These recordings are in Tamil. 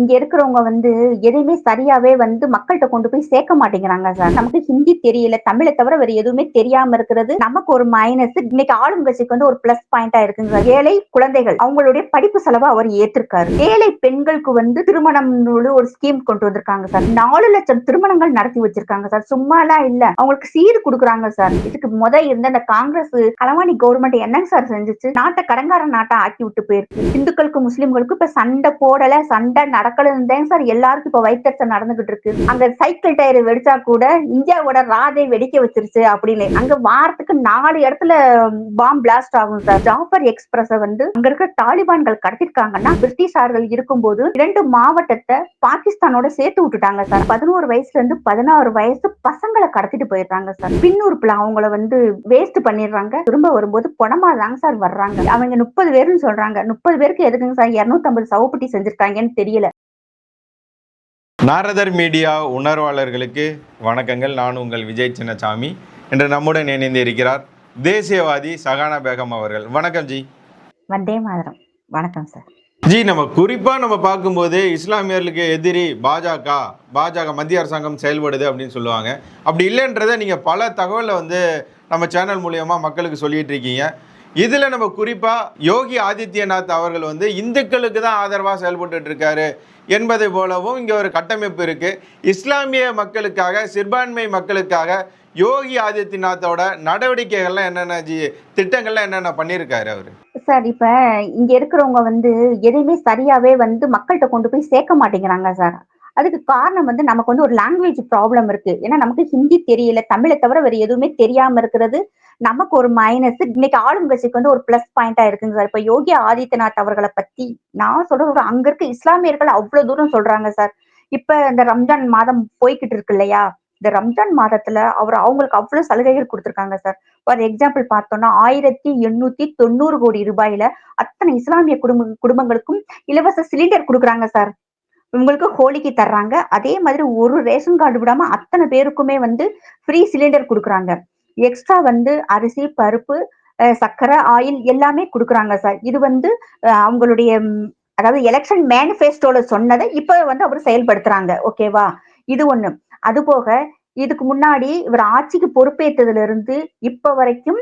இங்க இருக்கிறவங்க வந்து எதையுமே சரியாவே வந்து மக்கள்கிட்ட கொண்டு போய் சேர்க்க மாட்டேங்கிறாங்க சார் நமக்கு ஹிந்தி தெரியல தமிழை தவிர வேற எதுவுமே தெரியாம இருக்கிறது நமக்கு ஒரு மைனஸ் இன்னைக்கு ஆளும் கட்சிக்கு வந்து ஒரு பிளஸ் பாயிண்டா இருக்குங்க சார் ஏழை குழந்தைகள் அவங்களுடைய படிப்பு செலவை அவர் ஏத்திருக்காரு. ஏழை பெண்களுக்கு வந்து திருமணம் ஒரு ஸ்கீம் கொண்டு வந்திருக்காங்க சார் நாலு லட்சம் திருமணங்கள் நடத்தி வச்சிருக்காங்க சார் சும்மாலாம் இல்ல. அவங்களுக்கு சீர் கொடுக்குறாங்க சார் இதுக்கு முத இருந்த அந்த காங்கிரஸ் களவாணி கவர்மெண்ட் என்னங்க சார் செஞ்சுச்சு? நாட்டை கடங்கார நாட்டை ஆக்கி விட்டு போயிருக்கு. இந்துக்களுக்கு முஸ்லிம்களுக்கு இப்ப சண்டை போடல சண்டை நடக்கலன்னு சார் எல்லாருக்கும் இப்ப வைத்தறிச்சல் நடந்துகிட்டு இருக்கு. அங்க சைக்கிள் டயர் வெடிச்சா கூட இந்தியாவோட ராதை வெடிக்க வச்சிருச்சு அப்படின்னு. அங்க வாரத்துக்கு நாலு இடத்துல பாம் பிளாஸ்ட் ஆகும் சார். ஜாஃபர் எக்ஸ்பிரஸ் வந்து அங்க இருக்க தாலிபான்கள் கடத்திருக்காங்கன்னா பிரிட்டிஷார்கள் இருக்கும்போது இரண்டு மாவட்டத்தை பாகிஸ்தானோட சேர்த்து விட்டுட்டாங்க சார். பதினோரு வயசுல இருந்து பதினாறு வயசு பசங்களை கடத்திட்டு போயிடுறாங்க சார். பின்னூர்ப்புல அவங்கள வந்து வேஸ்ட் பண்ணிடுறாங்க. திரும்ப வரும்போது பணமா தாங்க சார் வர்றாங்க. அவங்க முப்பது பேருன்னு சொல்றாங்க. முப்பது பேருக்கு எதுக்குங்க சார்? இருநூத்தி ஐம்பது சவப்பட்டி செஞ்சிருக்காங்கன்னு தெரியல. நாரதர் மீடியா உணர்வாளர்களுக்கு வணக்கங்கள். நான் உங்கள் விஜய் சின்னசாமி. இன்று நம்முடன் இணைந்து இருக்கிறார் தேசியவாதி சகானா பேகம் அவர்கள். வணக்கம் ஜி. வந்தே மாதிரம். வணக்கம் சார். ஜி நம்ம குறிப்பா நம்ம பார்க்கும்போது இஸ்லாமியர்களுக்கு எதிரி பாஜக பாஜக மத்திய அரசாங்கம் செயல்படுது அப்படின்னு சொல்லுவாங்க. அப்படி இல்லைன்றதை நீங்க பல தகவலை வந்து நம்ம சேனல் மூலியமா மக்களுக்கு சொல்லிட்டு இருக்கீங்க. இதுல நம்ம குறிப்பா யோகி ஆதித்யநாத் அவர்கள் வந்து இந்துக்களுக்கு தான் ஆதரவா செயல்பட்டு இருக்காரு என்பதை போலவும் இங்க ஒரு கட்டமைப்பு இருக்கு. இஸ்லாமிய மக்களுக்காக சிறுபான்மை மக்களுக்காக யோகி ஆதித்யநாத்தோட நடவடிக்கைகள்லாம் என்னென்ன ஜி திட்டங்கள்லாம் என்னென்ன பண்ணியிருக்காரு அவரு? சார் இப்ப இங்க இருக்கிறவங்க வந்து எதையுமே சரியாவே வந்து மக்கள்கிட்ட கொண்டு போய் சேர்க்க மாட்டேங்கிறாங்க சார். அதுக்கு காரணம் வந்து நமக்கு வந்து ஒரு லாங்குவேஜ் ப்ராப்ளம் இருக்கு. ஏன்னா நமக்கு ஹிந்தி தெரியல தமிழை தவிர வேற எதுவுமே தெரியாம இருக்கிறது. நமக்கு ஒரு மைனஸ் இன்னைக்கு ஆளும் கட்சிக்கு வந்து ஒரு பிளஸ் பாயிண்டா இருக்குங்க சார் இப்ப யோகி ஆதித்யநாத் அவர்களை பத்தி நான் சொல்றது ஒரு அங்க இருக்க இஸ்லாமியர்கள் அவ்வளவு தூரம் சொல்றாங்க சார் இப்ப இந்த ரம்ஜான் மாதம் போய்கிட்டு இருக்கு இல்லையா? இந்த ரம்ஜான் மாதத்துல அவர் அவங்களுக்கு அவ்வளவு சலுகைகள் கொடுத்திருக்காங்க சார் ஃபார் எக்ஸாம்பிள் பார்த்தோம்னா ஆயிரத்தி எண்ணூத்தி தொண்ணூறு கோடி ரூபாயில அத்தனை இஸ்லாமிய குடும்ப குடும்பங்களுக்கும் இலவச சிலிண்டர் கொடுக்குறாங்க சார் இவங்களுக்கு ஹோலிக்கு தர்றாங்க. அதே மாதிரி ஒரு ரேஷன் கார்டு விடாம அத்தனை பேருக்குமே வந்து ஃப்ரீ சிலிண்டர் கொடுக்குறாங்க. எக்ஸ்ட்ரா வந்து அரிசி பருப்பு சர்க்கரை ஆயில் எல்லாமே கொடுக்குறாங்க சார் இது வந்து அவங்களுடைய அதாவது எலெக்ஷன் மேனிஃபெஸ்டோல சொன்னதை இப்ப வந்து அவர் செயல்படுத்துறாங்க. ஓகேவா இது ஒண்ணு. அது போக இதுக்கு முன்னாடி இவர் ஆட்சிக்கு பொறுப்பேற்றதுல இருந்து இப்ப வரைக்கும்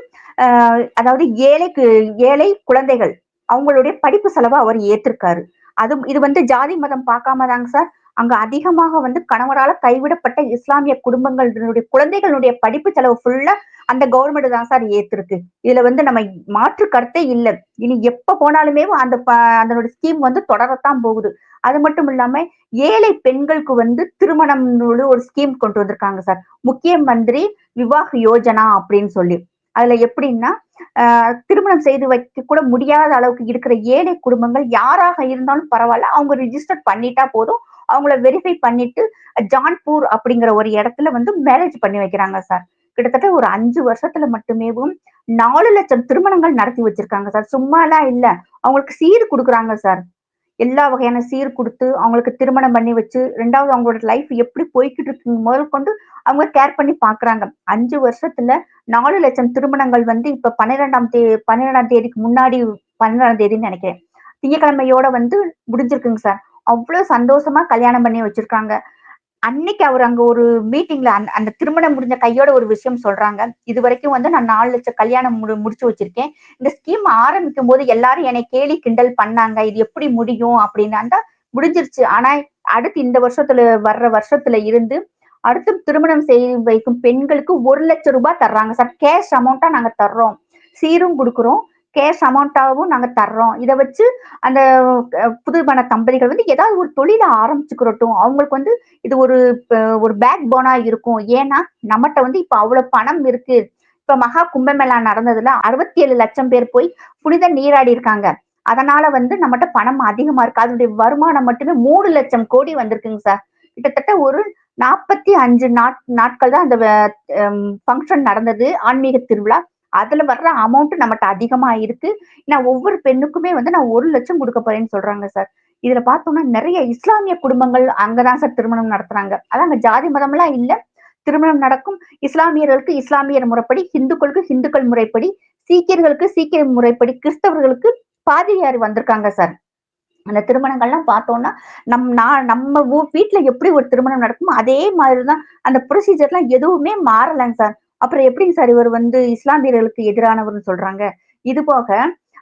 அதாவது ஏழைக்கு ஏழை குழந்தைகள் அவங்களுடைய படிப்பு செலவை அவர் ஏத்திருக்காரு. அது இது வந்து ஜாதி மதம் பார்க்காம தாங்க சார். அங்க அதிகமாக வந்து கணவரால் கைவிடப்பட்ட இஸ்லாமிய குடும்பங்களுடைய குழந்தைகளுடைய படிப்பு செலவு ஃபுல்லா அந்த கவர்மெண்ட் தான் சார் ஏத்திருக்கு. இதுல வந்து நம்ம மாற்று கருத்தே இல்லை. இனி எப்ப போனாலுமே அந்த அதனுடைய ஸ்கீம் வந்து தொடரத்தான் போகுது. அது மட்டும் இல்லாம ஏழை பெண்களுக்கு வந்து திருமணம் ஒரு ஸ்கீம் கொண்டு வந்திருக்காங்க சார். முக்கிய மந்திரி விவாஹ் யோஜனா அப்படின்னு சொல்லி. அதுல எப்படின்னா திருமணம் செய்து வைக்க கூட முடியாத அளவுக்கு இருக்கிற ஏழை குடும்பங்கள் யாராக இருந்தாலும் பரவாயில்ல. அவங்க ரிஜிஸ்டர் பண்ணிட்டா போதும். அவங்கள வெரிஃபை பண்ணிட்டு ஜான்பூர் அப்படிங்கிற ஒரு இடத்துல வந்து மேரேஜ் பண்ணி வைக்கிறாங்க சார். கிட்டத்தட்ட ஒரு அஞ்சு வருஷத்துல மட்டுமேவும் நாலு லட்சம் திருமணங்கள் நடத்தி வச்சிருக்காங்க சார். சும்மாலாம் இல்ல. அவங்களுக்கு சீர் கொடுக்குறாங்க சார். எல்லா வகையான சீர் கொடுத்து அவங்களுக்கு திருமணம் பண்ணி வச்சு ரெண்டாவது அவங்களோட லைஃப் எப்படி போய்கிட்டு இருக்குங்க முதல் கொண்டு அவங்க கேர் பண்ணி பாக்குறாங்க அஞ்சு வருஷத்துல நாலு லட்சம் திருமணங்கள் வந்து இப்ப பன்னிரெண்டாம் தே பன்னிரெண்டாம் தேதிக்கு முன்னாடி பன்னிரெண்டாம் தேதின்னு நினைக்கிறேன். திங்கக்கிழமையோட வந்து முடிஞ்சிருக்குங்க சார். அவ்வளவு சந்தோஷமா கல்யாணம் பண்ணி வச்சிருக்காங்க. அன்னைக்கு அவர் அங்க ஒரு மீட்டிங்ல அந்த அந்த திருமணம் முடிஞ்ச கையோட ஒரு விஷயம் சொல்றாங்க. இது வரைக்கும் வந்து நான் நாலு லட்சம் கல்யாணம் முடிச்சு வச்சிருக்கேன். இந்த ஸ்கீம் ஆரம்பிக்கும் போது எல்லாரும் என்னை கேலி கிண்டல் பண்ணாங்க. இது எப்படி முடியும் அப்படின்னு. அந்த முடிஞ்சிருச்சு. ஆனா அடுத்து இந்த வருஷத்துல வர்ற வருஷத்துல இருந்து அடுத்து திருமணம் செய் வைக்கும் பெண்களுக்கு ஒரு லட்சம் ரூபாய் தர்றாங்க. சார் கேஷ் அமௌண்ட்டா நாங்க தர்றோம். சீரும் கொடுக்குறோம். கேஷ் அமௌண்ட்டாகவும் நாங்க தர்றோம். இதை வச்சு அந்த புதுமண தம்பதிகள் வந்து ஏதாவது ஒரு தொழிலை ஆரம்பிச்சுக்கிறட்டும். அவங்களுக்கு வந்து இது ஒரு ஒரு பேக் போனா இருக்கும். ஏன்னா நம்மகிட்ட வந்து இப்போ அவ்வளவு பணம் இருக்கு. இப்ப மகா கும்பமேளா நடந்ததுல அறுபத்தி ஏழு லட்சம் பேர் போய் புனித நீராடி இருக்காங்க. அதனால வந்து நம்மகிட்ட பணம் அதிகமா இருக்கு. அதனுடைய வருமானம் மட்டுமே மூணு லட்சம் கோடி வந்திருக்குங்க சார். கிட்டத்தட்ட ஒரு நாற்பத்தி அஞ்சு நாட் நாட்கள் தான் அந்த ஃபங்க்ஷன் நடந்தது. ஆன்மீக திருவிழா. அதுல வர்ற அமௌண்ட் நம்மகிட்ட அதிகமா இருக்கு. நான் ஒவ்வொரு பெண்ணுக்குமே வந்து நான் ஒரு லட்சம் கொடுக்க போறேன்னு சொல்றாங்க சார் இதுல பார்த்தோம்னா நிறைய இஸ்லாமிய குடும்பங்கள் அங்கதான் சார் திருமணம் நடத்துறாங்க. அதான் அங்க ஜாதி மதம் எல்லாம் இல்ல. திருமணம் நடக்கும். இஸ்லாமியர்களுக்கு இஸ்லாமியர் முறைப்படி ஹிந்துக்களுக்கு ஹிந்துக்கள் முறைப்படி சீக்கியர்களுக்கு சீக்கிய முறைப்படி கிறிஸ்தவர்களுக்கு பாதிரியார் வந்திருக்காங்க சார் அந்த திருமணங்கள்லாம் பார்த்தோம்னா நம் நான் நம்ம வீட்டுல எப்படி ஒரு திருமணம் நடக்குமோ அதே மாதிரிதான் அந்த ப்ரொசீஜர்லாம் எதுவுமே மாறலைங்க சார் அப்புறம் எப்படிங்க சார் இவர் வந்து இஸ்லாமியர்களுக்கு எதிரானவர்னு சொல்றாங்க? இது போக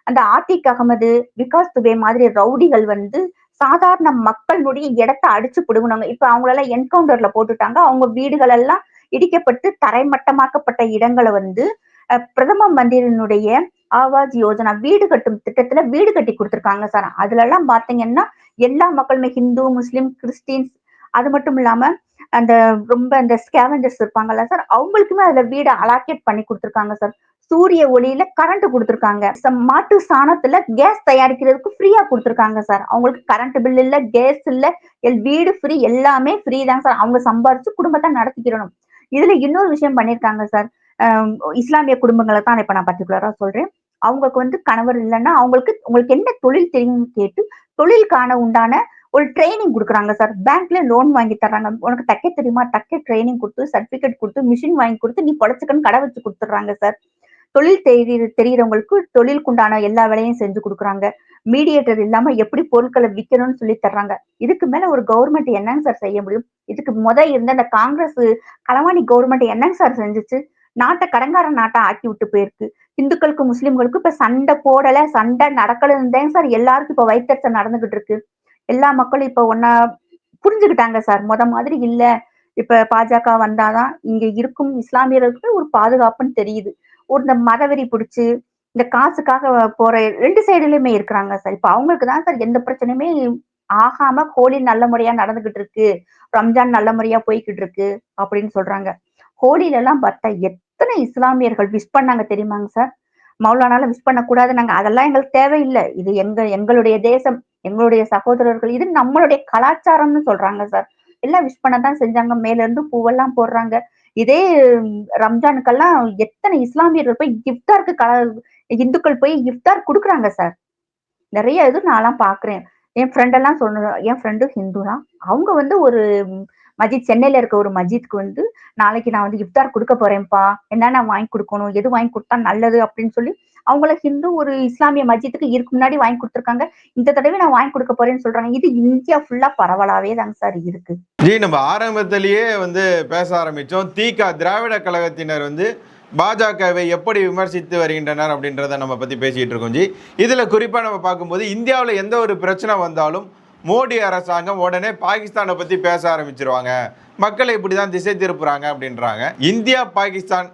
அந்த ஆத்திக் அகமது விகாஸ் துபே மாதிரி ரவுடிகள் வந்து சாதாரண மக்களுடைய இடத்தை அடிச்சு பிடுங்கினாங்க. இப்ப அவங்களெல்லாம் என்கவுண்டர்ல போட்டுட்டாங்க. அவங்க வீடுகள் எல்லாம் இடிக்கப்பட்டு தரைமட்டமாக்கப்பட்ட இடங்களை வந்து பிரதம மந்திரினுடைய ஆவாஸ் யோஜனா வீடு கட்டும் திட்டத்துல வீடு கட்டி கொடுத்துருக்காங்க சார். அதுல எல்லாம் பாத்தீங்கன்னா எல்லா மக்களுமே ஹிந்து முஸ்லிம் கிறிஸ்டின்ஸ் அது மட்டும் இல்லாம அந்த ரொம்ப அந்த ஸ்கேவஞ்சர்ஸ் இருப்பாங்கல்ல சார் அவங்களுக்குமே அதுல வீடை அலாக்கேட் பண்ணி கொடுத்துருக்காங்க சார் சூரிய ஒளியில கரண்ட் கொடுத்துருக்காங்க. மாட்டு சாணத்துல கேஸ் தயாரிக்கிறதுக்கு ஃப்ரீயா கொடுத்துருக்காங்க சார் அவங்களுக்கு கரண்ட் பில் இல்ல கேஸ் இல்ல எல் வீடு ஃப்ரீ எல்லாமே ஃப்ரீ தான் சார் அவங்க சம்பாரிச்சு குடும்பத்தை நடத்திக்கிறணும் இதுல இன்னொரு விஷயம் பண்ணிருக்காங்க சார் ஆஹ் இஸ்லாமிய குடும்பங்களை தான் இப்ப நான் பர்டிகுலரா சொல்றேன். அவங்களுக்கு வந்து கணவர் இல்லைன்னா அவங்களுக்கு உங்களுக்கு என்ன தொழில் தெரியும்னு கேட்டு தொழிலுக்கான உண்டான ஒரு ட்ரைனிங் கொடுக்குறாங்க சார் பேங்க்ல லோன் வாங்கி தர்றாங்க. உனக்கு தைக்க தெரியுமா? தைக்க ட்ரைனிங் கொடுத்து சர்டிபிகேட் கொடுத்து மிஷின் வாங்கி கொடுத்து நீ பொழைச்சிக்கன்னு கடை வச்சு கொடுத்துட்றாங்க சார் தொழில் தெரிய தெரியறவங்களுக்கு தொழிலுக்குண்டான எல்லா வேலையும் செஞ்சு கொடுக்குறாங்க. மீடியேட்டர் இல்லாம எப்படி பொருட்களை விற்கணும்னு சொல்லி தர்றாங்க. இதுக்கு மேல ஒரு கவர்மெண்ட் என்னங்க சார் செய்ய முடியும்? இதுக்கு முத இருந்த அந்த காங்கிரஸ் களவாணி கவர்மெண்ட் என்னங்க சார் செஞ்சுச்சு? நாட்டை கடங்கார நாட்டை ஆக்கி விட்டு போயிருக்கு. இந்துக்களுக்கு முஸ்லிம்களுக்கு இப்ப சண்டை போடல சண்டை நடக்கலன்னு சார் எல்லாருக்கும் இப்ப வயிற்றுச்சல் நடந்துகிட்டு இருக்கு. எல்லா மக்களும் இப்ப ஒன்னா புரிஞ்சுக்கிட்டாங்க சார். முத மாதிரி இல்ல. இப்ப பாஜக வந்தாதான் இங்க இருக்கும் இஸ்லாமியர்களுக்கு ஒரு பாதுகாப்புன்னு தெரியுது. ஒரு இந்த மதவெறி பிடிச்சு இந்த காசுக்காக போற ரெண்டு சைடுலயுமே இருக்கிறாங்க சார். இப்ப அவங்களுக்கு தான் சார் எந்த பிரச்சனையுமே ஆகாம ஹோலி நல்ல முறையா நடந்துகிட்டு இருக்கு. ரம்ஜான் நல்ல முறையா போய்கிட்டு இருக்கு அப்படின்னு சொல்றாங்க. ஹோலில எல்லாம் பார்த்தா எத்தனை இஸ்லாமியர்கள் விஷ் பண்ணாங்க தெரியுமாங்க சார்? மௌலானால விஷ் பண்ணக்கூடாது நாங்க அதெல்லாம் எங்களுக்கு தேவையில்லை. இது எங்க எங்களுடைய தேசம். எங்களுடைய சகோதரர்கள் இது நம்மளுடைய கலாச்சாரம்னு சொல்றாங்க சார் எல்லாம் விஷ் பண்ணதான் செஞ்சாங்க. மேல இருந்து பூவெல்லாம் போடுறாங்க. இதே ரம்ஜானுக்கெல்லாம் எத்தனை இஸ்லாமியர்கள் போய் கிஃப்டாருக்கு கல இந்துக்கள் போய் கிஃப்டார் கொடுக்குறாங்க சார் நிறைய இது நான்லாம் பாக்குறேன். என் ஃப்ரெண்டெல்லாம் சொன்ன என் ஃப்ரெண்டு ஹிந்து தான் அவங்க வந்து ஒரு மஜித் சென்னையில இருக்க ஒரு மஜித்க்கு வந்து நாளைக்கு நான் வந்து இஃப்தார் கொடுக்க போறேன்ப்பா. என்னென்ன வாங்கி கொடுக்கணும்? எது வாங்கி கொடுத்தா நல்லது? அப்படின்னு சொல்லி அவங்கள ஹிந்து ஒரு இஸ்லாமிய மஜித்துக்கு இதுக்கு முன்னாடி வாங்கி கொடுத்துருக்காங்க. இந்த தடவை நான் வாங்கி கொடுக்க போறேன்னு சொல்றாங்க. இது இந்தியா ஃபுல்லா பரவலாவே தாங்க சார் இருக்கு. ஜி நம்ம ஆரம்பத்திலேயே வந்து பேச ஆரம்பிச்சோம். தீகா திராவிட கழகத்தினர் வந்து பாஜகவை எப்படி விமர்சித்து வருகின்றனர் அப்படின்றத நம்ம பத்தி பேசிட்டு இருக்கோம் ஜி. இதுல குறிப்பா நம்ம பார்க்கும்போது இந்தியாவில் எந்த ஒரு பிரச்சனை வந்தாலும் மோடி அரசாங்கம் உடனே பாகிஸ்தானை பற்றி பேச ஆரம்பிச்சிருவாங்க. மக்களை இப்படி தான் திசை திருப்புறாங்க அப்படின்றாங்க. இந்தியா பாகிஸ்தான்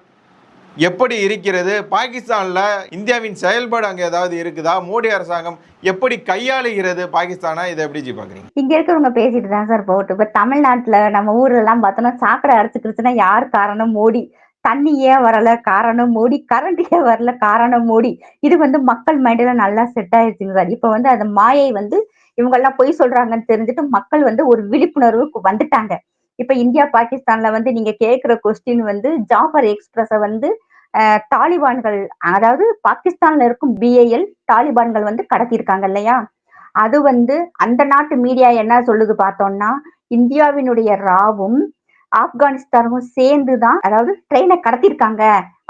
எப்படி இருக்கிறது? பாகிஸ்தானில் இந்தியாவின் செயல்பாடு அங்கே ஏதாவது இருக்குதா? மோடி அரசாங்கம் எப்படி கையாளுகிறது? பாகிஸ்தானை? இதை எப்படி ஜி பாக்குறீங்க? இங்க இருக்கிறவங்க பேசிட்டு தான் சார் போட்டு இப்போ தமிழ்நாட்டில் நம்ம ஊர்ல எல்லாம் பார்த்தோம்னா சாக்கடை அரைச்சுக்கிடுச்சுன்னா யார் காரணம் மோடி? தண்ணி ஏன் வரல காரணம் மோடி கரண்ட் ஏன் வரல காரணம் மோடி. இது வந்து மக்கள் மைண்ட்ல நல்லா செட் ஆயிடுச்சுங்க சார். இப்ப வந்து அந்த மாயை வந்து இவங்க எல்லாம் பொய் சொல்றாங்கன்னு தெரிஞ்சுட்டு மக்கள் வந்து ஒரு விழிப்புணர்வுக்கு வந்துட்டாங்க. இப்ப இந்தியா பாகிஸ்தான்ல வந்து நீங்க கேக்குற கொஸ்டின் வந்து ஜாஃபர் எக்ஸ்பிரஸ வந்து தாலிபான்கள் அதாவது பாகிஸ்தான்ல இருக்கும் பிஏஎல் தாலிபான்கள் வந்து கடத்தியிருக்காங்க இல்லையா? அது வந்து அந்த நாட்டு மீடியா என்ன சொல்லுது பார்த்தோம்னா இந்தியாவினுடைய ராவும் ஆப்கானிஸ்தானும் சேர்ந்து தான் அதாவது ட்ரெயினை கடத்திருக்காங்க.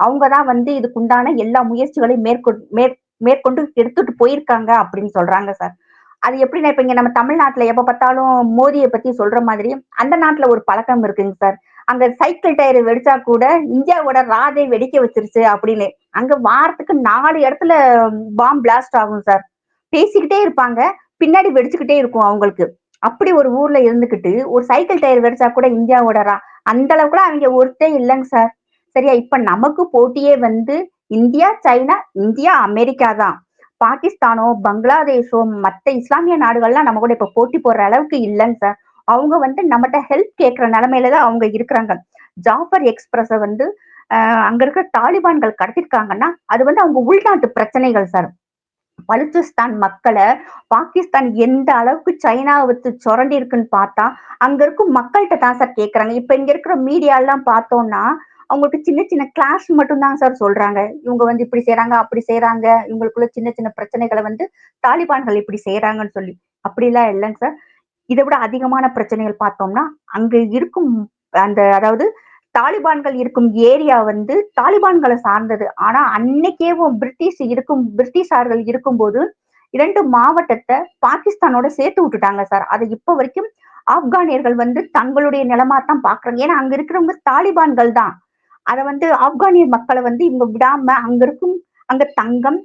அவங்க தான் வந்து இதுக்குண்டான எல்லா முயற்சிகளையும் மேற்கொண்டு மேற்கொண்டு எடுத்துட்டு போயிருக்காங்க அப்படின்னு சொல்றாங்க சார் அது எப்படின்னா இப்ப இங்க நம்ம தமிழ்நாட்டுல எப்ப பார்த்தாலும் மோதியை பத்தி சொல்ற மாதிரி அந்த நாட்டுல ஒரு பழக்கம் இருக்குங்க சார் அங்க சைக்கிள் டயர் வெடிச்சா கூட இந்தியாவோட ராதை வெடிக்க வச்சிருச்சு அப்படின்னு. அங்க வாரத்துக்கு நாலு இடத்துல பாம் பிளாஸ்ட் ஆகும் சார் பேசிக்கிட்டே இருப்பாங்க பின்னாடி வெடிச்சுக்கிட்டே இருக்கும் அவங்களுக்கு. அப்படி ஒரு ஊர்ல இருந்துகிட்டு ஒரு சைக்கிள் டயர் வெடிச்சா கூட இந்தியாவோடரா அந்த அளவுக்கு அவங்க ஒருத்தே இல்லைங்க சார் சரியா? இப்ப நமக்கு போட்டியே வந்து இந்தியா சைனா இந்தியா அமெரிக்கா தான். பாகிஸ்தானோ பங்களாதேஷோ மத்த இஸ்லாமிய நாடுகள்லாம் நம்ம கூட இப்ப போட்டி போடுற அளவுக்கு இல்லைங்க சார் அவங்க வந்து நம்மகிட்ட ஹெல்ப் கேட்கிற நிலைமையில தான் அவங்க இருக்கிறாங்க. ஜாஃபர் எக்ஸ்பிரஸ வந்து அங்க இருக்க தாலிபான்கள் கடத்திருக்காங்கன்னா அது வந்து அவங்க உள்நாட்டு பிரச்சனைகள் சார் பலுச்சிஸ்தான் மக்களை பாகிஸ்தான் எந்த அளவுக்கு சைனாவை வச்சு சுரண்டி இருக்குன்னு பார்த்தா அங்க இருக்கும் மக்கள்கிட்ட தான் சார் கேக்குறாங்க. இப்ப இங்க இருக்கிற மீடியா எல்லாம் பார்த்தோம்னா அவங்களுக்கு சின்ன சின்ன கிளாஸ் மட்டும் தான் சார் சொல்றாங்க. இவங்க வந்து இப்படி செய்யறாங்க அப்படி செய்யறாங்க இவங்களுக்குள்ள சின்ன சின்ன பிரச்சனைகளை வந்து தாலிபான்கள் இப்படி செய்யறாங்கன்னு சொல்லி. அப்படிலாம் இல்லைங்க சார் இதை விட அதிகமான பிரச்சனைகள் பார்த்தோம்னா அங்க இருக்கும் அந்த அதாவது தாலிபான்கள் இருக்கும் ஏரியா வந்து தாலிபான்களை சார்ந்தது. ஆனா அன்னைக்கேவும் பிரிட்டிஷ் இருக்கும் பிரிட்டிஷார்கள் இருக்கும்போது இரண்டு மாவட்டத்தை பாகிஸ்தானோட சேர்த்து விட்டுட்டாங்க சார். அதை இப்ப வரைக்கும் ஆப்கானியர்கள் வந்து தங்களுடைய நிலமா தான் பாக்குறாங்க. ஏன்னா அங்க இருக்கிறவங்க தாலிபான்கள் தான். அதை வந்து ஆப்கானியர் மக்களை வந்து இவங்க விடாம அங்க இருக்கும் அங்க தங்கம்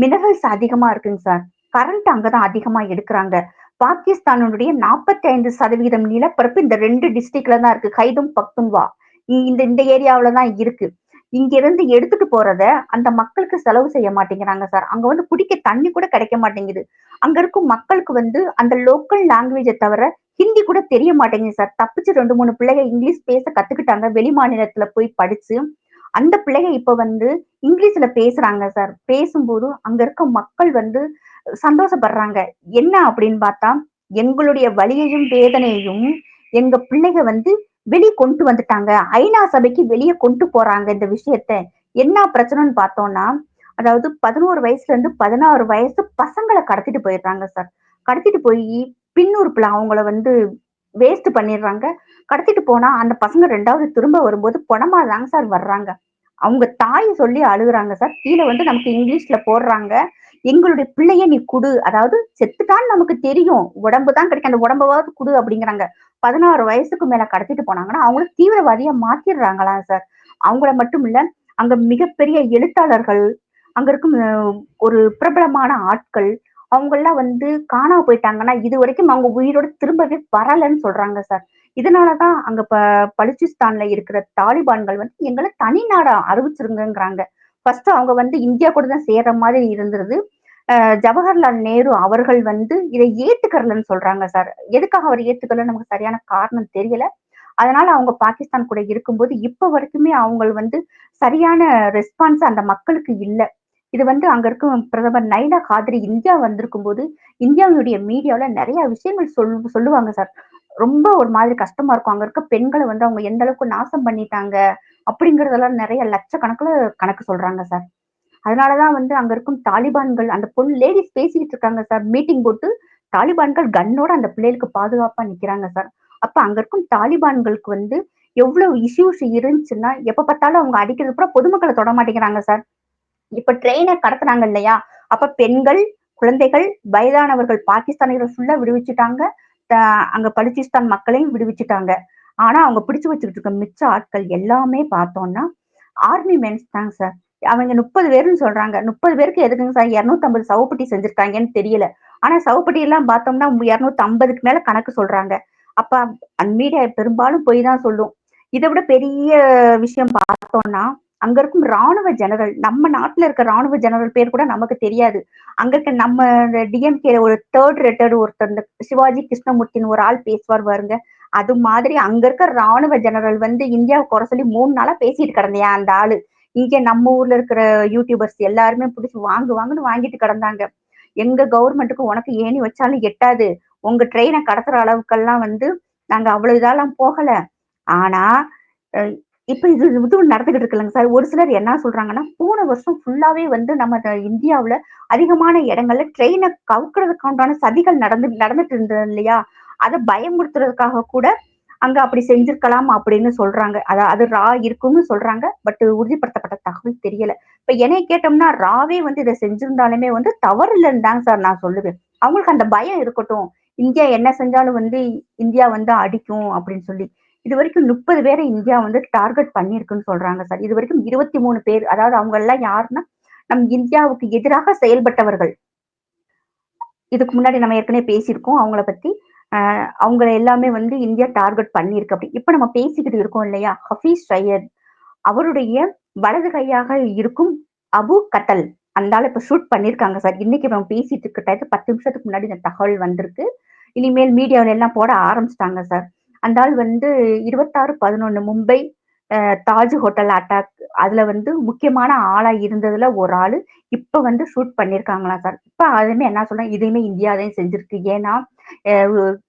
மினரல்ஸ் அதிகமா இருக்குங்க சார். கரண்ட் அங்கதான் அதிகமா எடுக்கிறாங்க. பாகிஸ்தானுடைய நாற்பத்தி ஐந்து சதவீதம் நிலப்பரப்பு இந்த ரெண்டு டிஸ்ட்ரிக்ட்ல தான் இருக்கு. கைதும் பக்துன்வா இந்த இந்த ஏரியாவில தான் இருக்கு. இங்க இருந்து எடுத்துட்டு போறத அந்த மக்களுக்கு செலவு செய்ய மாட்டேங்கிறாங்க சார். அங்க வந்து குடிக்க தண்ணி கூட கிடைக்க மாட்டேங்குது. அங்க இருக்கும் மக்களுக்கு வந்து அந்த லோக்கல் லாங்குவேஜை தவிர ஹிந்தி கூட தெரிய மாட்டேங்குது சார். தப்பிச்சு ரெண்டு மூணு பிள்ளைங்க இங்கிலீஷ் பேச கத்துக்கிட்டாங்க. வெளி மாநிலத்துல போய் படிச்சு அந்த பிள்ளைங்க இப்ப வந்து இங்கிலீஷ்ல பேசுறாங்க சார். பேசும்போது அங்க இருக்க மக்கள் வந்து சந்தோஷப்படுறாங்க. என்ன அப்படின்னு பார்த்தா எங்களுடைய வலியையும் வேதனையையும் எங்க பிள்ளைங்க வந்து வெளியே கொண்டு வந்துட்டாங்க. ஐநா சபைக்கு வெளியே கொண்டு போறாங்க இந்த விஷயத்த. என்ன பிரச்சனைன்னு பார்த்தோம்னா அதாவது பதினோரு வயசுல இருந்து பதினாறு வயசு பசங்களை கடத்திட்டு போயிடுறாங்க சார். கடத்திட்டு போய் பின்னுறுப்புல அவங்கள வந்து வேஸ்ட் பண்ணிடுறாங்க. கடத்திட்டு போனா அந்த பசங்க ரெண்டாவது திரும்ப வரும்போது பணமா தாங்க சார் வர்றாங்க. அவங்க தாய் சொல்லி அழுகுறாங்க சார். கீழே வந்து நமக்கு இங்கிலீஷ்ல போடுறாங்க. எங்களுடைய பிள்ளைய நீ குடு. அதாவது செத்துட்டான்னு நமக்கு தெரியும். உடம்பு தான் கிடைக்கும். அந்த உடம்பாவது குடு அப்படிங்கிறாங்க. பதினாறு வயசுக்கு மேல கடத்திட்டு போனாங்கன்னா அவங்கள தீவிரவாதியா மாத்திடுறாங்களா சார் அவங்கள மட்டும் இல்ல அங்க மிகப்பெரிய எழுத்தாளர்கள் அங்க இருக்கும் ஒரு பிரபலமான ஆட்கள் அவங்கெல்லாம் வந்து காணாம போயிட்டாங்கன்னா இது வரைக்கும் அவங்க உயிரோட திரும்பவே வரலன்னு சொல்றாங்க சார் இதனாலதான் அங்க ப பலுச்சிஸ்தான்ல இருக்கிற தாலிபான்கள் வந்து எங்களை தனி நாடா அறிவிச்சிருங்கிறாங்க ஃபர்ஸ்ட் அவங்க வந்து இந்தியா கூட தான் சேர்ற மாதிரி இருந்திருது ஜவஹர்லால் நேரு அவர்கள் வந்து இதை ஏத்துக்கறலன்னு சொல்றாங்க சார் எதுக்காக அவர் ஏத்துக்கல நமக்கு சரியான காரணம் தெரியல. அதனால அவங்க பாகிஸ்தான் கூட இருக்கும்போது இப்ப வரைக்குமே அவங்க வந்து சரியான ரெஸ்பான்ஸ் அந்த மக்களுக்கு இல்லை. இது வந்து அங்க இருக்கும் பிரதமர் நைனா காதிரி இந்தியா வந்திருக்கும் போது இந்தியாவுடைய மீடியாவில நிறைய விஷயங்கள் சொல் சொல்லுவாங்க சார் ரொம்ப ஒரு மாதிரி கஷ்டமா இருக்கும். அங்க இருக்க பெண்களை வந்து அவங்க எந்த அளவுக்கு நாசம் பண்ணிட்டாங்க. அப்படிங்கறதெல்லாம் நிறைய லட்சக்கணக்குல கணக்கு சொல்றாங்க சார். அதனாலதான் வந்து அங்க இருக்கும் தாலிபான்கள் அந்த பொண்ணு லேடிஸ் பேசிக்கிட்டு இருக்காங்க சார். மீட்டிங் போட்டு தாலிபான்கள் கன்னோட அந்த பிள்ளைகளுக்கு பாதுகாப்பா நிக்கிறாங்க சார். அப்ப அங்க இருக்கும் தாலிபான்களுக்கு வந்து எவ்வளவு இஷ்யூஸ் இருந்துச்சுன்னா எப்ப பார்த்தாலும் அவங்க அடிக்கிறது கூட பொதுமக்களை தொட மாட்டேங்கிறாங்க சார். இப்ப ட்ரெயினை கடத்துனாங்க இல்லையா? அப்ப பெண்கள் குழந்தைகள் வயதானவர்கள் பாகிஸ்தானிகள் ஃபுல்லா விடுவிச்சுட்டாங்க. அங்க பலுச்சிஸ்தான் மக்களையும் விடுவிச்சுட்டாங்க. ஆனா அவங்க பிடிச்சு வச்சுக்கிட்டு இருக்க மிச்ச ஆட்கள் எல்லாமே பார்த்தோம்னா ஆர்மி மென்ஸ் தாங்க சார் அவங்க முப்பது பேருன்னு சொல்றாங்க. முப்பது பேருக்கு எதுக்குங்க சார் இரநூத்தம்பது சவுப்பட்டி செஞ்சிருக்காங்கன்னு தெரியல. ஆனா சவப்பட்டி எல்லாம் பார்த்தோம்னா இரநூத்தி ஐம்பதுக்கு மேல கணக்கு சொல்றாங்க. அப்ப மீடியா பெரும்பாலும் போய் தான் சொல்லும். இதை விட பெரிய விஷயம் பார்த்தோம்னா அங்க இருக்கும் ராணுவ ஜெனரல். நம்ம நாட்டுல இருக்க ராணுவ ஜெனரல் பேர் கூட நமக்கு தெரியாது. அங்க இருக்க நம்ம டிஎம்கே ஒரு தேர்ட் ரெட்டர்டு ஒருத்தர் இந்த சிவாஜி கிருஷ்ணமூர்த்தின்னு ஒரு ஆள் பேசுவார் பாருங்க. அது மாதிரி அங்க இருக்க ராணுவ ஜெனரல் வந்து இந்தியாவை குறை சொல்லி மூணு நாளா பேசிட்டு கிடந்தையா அந்த ஆளு. இங்க நம்ம ஊர்ல இருக்கிற யூடியூபர்ஸ் எல்லாருமே பிடிச்சி வாங்கு வாங்குன்னு வாங்கிட்டு கிடந்தாங்க. எங்க கவர்மெண்ட்டுக்கு உனக்கு ஏணி வச்சாலும் எட்டாது. உங்க ட்ரெயினை கடத்துற அளவுக்கெல்லாம் வந்து நாங்க அவ்வளவு இதெல்லாம் போகல. ஆனா இப்ப இது இது நடந்துகிட்டு இருக்குல்லங்க சார். ஒரு சிலர் என்ன சொல்றாங்கன்னா போன வருஷம் ஃபுல்லாவே வந்து நம்ம இந்தியாவுல அதிகமான இடங்கள்ல ட்ரெயினை கவுக்கிறதுக்கு உண்டான சதிகள் நடந்து நடந்துட்டு இருந்தது இல்லையா? அதை பயமுறுத்துறதுக்காக கூட அங்க அப்படி செஞ்சிருக்கலாம் அப்படின்னு சொல்றாங்க. அதாவது அது ரா இருக்கும்னு சொல்றாங்க. பட் உறுதிப்படுத்தப்பட்ட தகவல் தெரியல. இப்ப என்னை கேட்டோம்னா ராவே வந்து இதை செஞ்சிருந்தாலுமே வந்து தவறு இல்லைன்னு தாங்க சார் நான் சொல்லுவேன். அவங்களுக்கு அந்த பயம் இருக்கட்டும். இந்தியா என்ன செஞ்சாலும் வந்து இந்தியா வந்து அடிக்கும் அப்படின்னு சொல்லி. இது வரைக்கும் முப்பது பேரை இந்தியா வந்து டார்கெட் பண்ணிருக்குன்னு சொல்றாங்க சார் இது வரைக்கும் இருபத்தி மூணு பேர் அதாவது அவங்க எல்லாம் யாருன்னா நம் இந்தியாவுக்கு எதிராக செயல்பட்டவர்கள். இதுக்கு முன்னாடி நம்ம ஏற்கனவே பேசியிருக்கோம். அவங்கள பத்தி அவங்க எல்லாமே வந்து இந்தியா டார்கெட் பண்ணியிருக்கு அப்படி. இப்போ நம்ம பேசிக்கிட்டு இருக்கோம் இல்லையா? ஹஃபீஸ் சையத் அவருடைய வலது கையாக இருக்கும் அபு கட்டல். அந்தால இப்போ இப்ப ஷூட் பண்ணியிருக்காங்க சார். இன்னைக்கு நம்ம பேசிட்டு இருக்க பத்து நிமிஷத்துக்கு முன்னாடி இந்த தகவல் வந்திருக்கு. இனிமேல் மீடியாவில எல்லாம் போட ஆரம்பிச்சிட்டாங்க சார். அந்த ஆள் வந்து இருபத்தாறு பதினொன்று மும்பை தாஜ் ஹோட்டல் அட்டாக். அதுல வந்து முக்கியமான ஆளா இருந்ததுல ஒரு ஆள். இப்ப வந்து ஷூட் பண்ணிருக்காங்களா சார்? இப்ப அதுமே என்ன சொல்றேன்? இதையுமே இந்தியாவையும் செஞ்சிருக்கு. ஏன்னா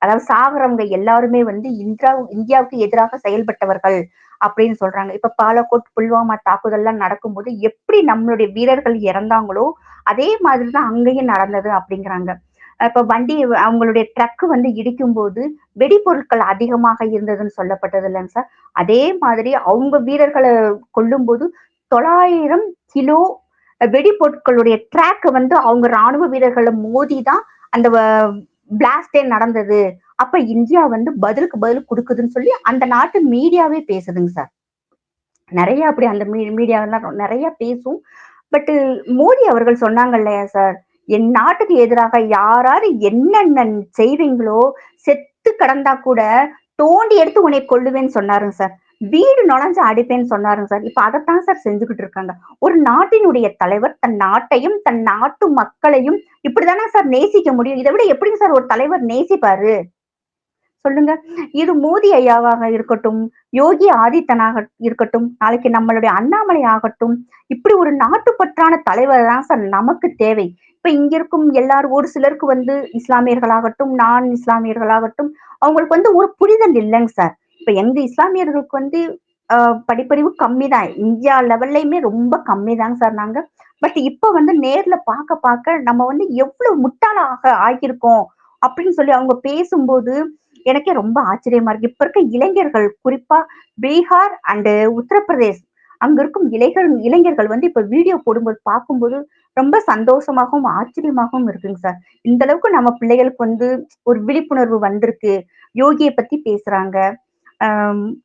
அதாவது சாகரவங்க எல்லாருமே வந்து இந்தியா இந்தியாவுக்கு எதிராக செயல்பட்டவர்கள் அப்படின்னு சொல்றாங்க. இப்ப பாலக்கோட் புல்வாமா தாக்குதல்லாம் நடக்கும்போது எப்படி நம்மளுடைய வீரர்கள் இறந்தாங்களோ அதே மாதிரிதான் அங்கேயும் நடந்தது அப்படிங்கிறாங்க. இப்ப வண்டி அவங்களுடைய ட்ரக் வந்து இடிக்கும் போது வெடிபொருட்கள் அதிகமாக இருந்ததுன்னு சொல்லப்பட்டது இல்லைங்க சார். அதே மாதிரி அவங்க வீரர்களை கொல்லும் போது தொள்ளாயிரம் கிலோ வெடிபொருட்களுடைய ட்ராக் வந்து அவங்க ராணுவ வீரர்களை மோதி தான் அந்த பிளாஸ்டே நடந்தது. அப்ப இந்தியா வந்து பதிலுக்கு பதில் கொடுக்குதுன்னு சொல்லி அந்த நாட்டு மீடியாவே பேசுதுங்க சார். நிறைய அப்படி அந்த மீடியாவெல்லாம் நிறைய பேசும். பட் மோடி அவர்கள் சொன்னாங்க இல்லையா சார் என் நாட்டுக்கு எதிராக யாராரு என்னென்ன செய்வீங்களோ செத்து கடந்தா கூட தோண்டி எடுத்து உன்னை கொள்ளுவேன்னு சொன்னாருங்க சார். வீடு நுழைஞ்சு அடிப்பேன்னு சொன்னாருங்க சார். இப்ப அதைத்தான் சார் செஞ்சுக்கிட்டு இருக்காங்க. ஒரு நாட்டினுடைய தலைவர் தன் நாட்டையும் தன் நாட்டு மக்களையும் இப்படிதானே சார் நேசிக்க முடியும்? இதை விட எப்படிங்க சார் ஒரு தலைவர் நேசிப்பாரு? சொல்லுங்க. இது மோடி ஐயாவாக இருக்கட்டும் யோகி ஆதித்தனாக இருக்கட்டும் நாளைக்கு நம்மளுடைய அண்ணாமலை ஆகட்டும் இப்படி ஒரு நாட்டுப்பற்றான தலைவர் தான் சார் நமக்கு தேவை. இப்ப இங்க இருக்கும் எல்லாரும் ஒரு சிலருக்கு வந்து இஸ்லாமியர்களாகட்டும் நான் இஸ்லாமியர்களாகட்டும் அவங்களுக்கு வந்து ஒரு புரிதல் இல்லைங்க சார். இப்ப எங்க இஸ்லாமியர்களுக்கு வந்து படிப்பறிவு கம்மி தான் இந்தியா லெவல்லையுமே ரொம்ப கம்மி தாங்க சார் நாங்க. பட் இப்ப வந்து நேர்ல பார்க்க பார்க்க நம்ம வந்து எவ்வளவு முட்டாளாக ஆகியிருக்கோம் அப்படின்னு சொல்லி அவங்க பேசும்போது எனக்கே ரொம்ப ஆச்சரியமா இருக்கு. இப்ப இருக்க இளைஞர்கள் குறிப்பா பீகார் அண்டு உத்தரப்பிரதேஷ் அங்க இருக்கும் இளைஞர் இளைஞர்கள் வந்து இப்ப வீடியோ போடும்போது பார்க்கும்போது ரொம்ப சந்தோஷமாகவும் ஆச்சரியமாகவும் இருக்குங்க சார். இந்த அளவுக்கு நம்ம பிள்ளைகளுக்கு வந்து ஒரு விழிப்புணர்வு வந்திருக்கு. யோகியை பத்தி பேசுறாங்க.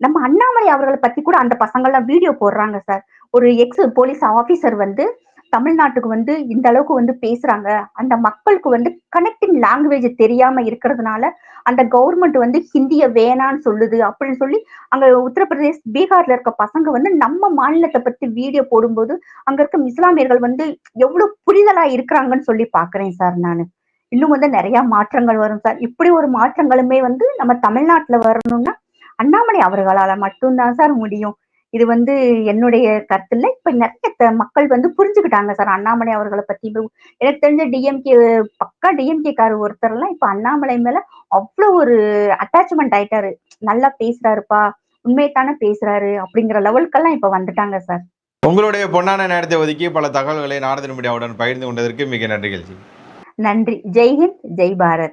நம்ம அண்ணாமலை அவர்களை பத்தி கூட அந்த பசங்கள்லாம் வீடியோ போடுறாங்க சார் ஒரு எக்ஸ் போலீஸ் ஆபீசர் வந்து தமிழ்நாட்டுக்கு வந்து இந்த அளவுக்கு வந்து பேசுறாங்க. அந்த மக்களுக்கு வந்து கனெக்டிங் லாங்குவேஜ் தெரியாம இருக்கிறதுனால அந்த கவர்மெண்ட் வந்து ஹிந்திய வேணான்னு சொல்லுது அப்படின்னு சொல்லி அங்க உத்தரப்பிரதேஷ் பீகார்ல இருக்க பசங்க வந்து நம்ம மாநிலத்தை பத்தி வீடியோ போடும்போது அங்க இருக்க இஸ்லாமியர்கள் வந்து எவ்வளவு புரிதலா இருக்கிறாங்கன்னு சொல்லி பாக்குறேன் சார் நான். இன்னும் வந்து நிறைய மாற்றங்கள் வரும் சார் இப்படி ஒரு மாற்றங்களுமே வந்து நம்ம தமிழ்நாட்டுல வரணும்னா அண்ணாமலை அவர்களால மட்டும்தான் சார் முடியும். இது வந்து என்னுடைய கருத்துல இப்ப நிறைய மக்கள் வந்து புரிஞ்சுக்கிட்டாங்க சார் அண்ணாமலை அவர்களை பத்தி. எனக்கு தெரிஞ்ச டிஎம்கே பக்கா டிஎம்கே கார் ஒருத்தர் எல்லாம் இப்ப அண்ணாமலை மேல அவ்வளவு ஒரு அட்டாச்மெண்ட் ஆயிட்டாரு. நல்லா பேசுறாருப்பா உண்மையத்தானே பேசுறாரு அப்படிங்கிற லெவலுக்கெல்லாம் இப்ப வந்துட்டாங்க சார். உங்களுடைய பொன்னான நேரத்தை ஒதுக்கி பல தகவல்களை நாரதன் மீடியாவுடன் பகிர்ந்து கொண்டதற்கு மிக நன்றிகள் நன்றி. ஜெய்ஹிந்த் ஜெய் பாரத்.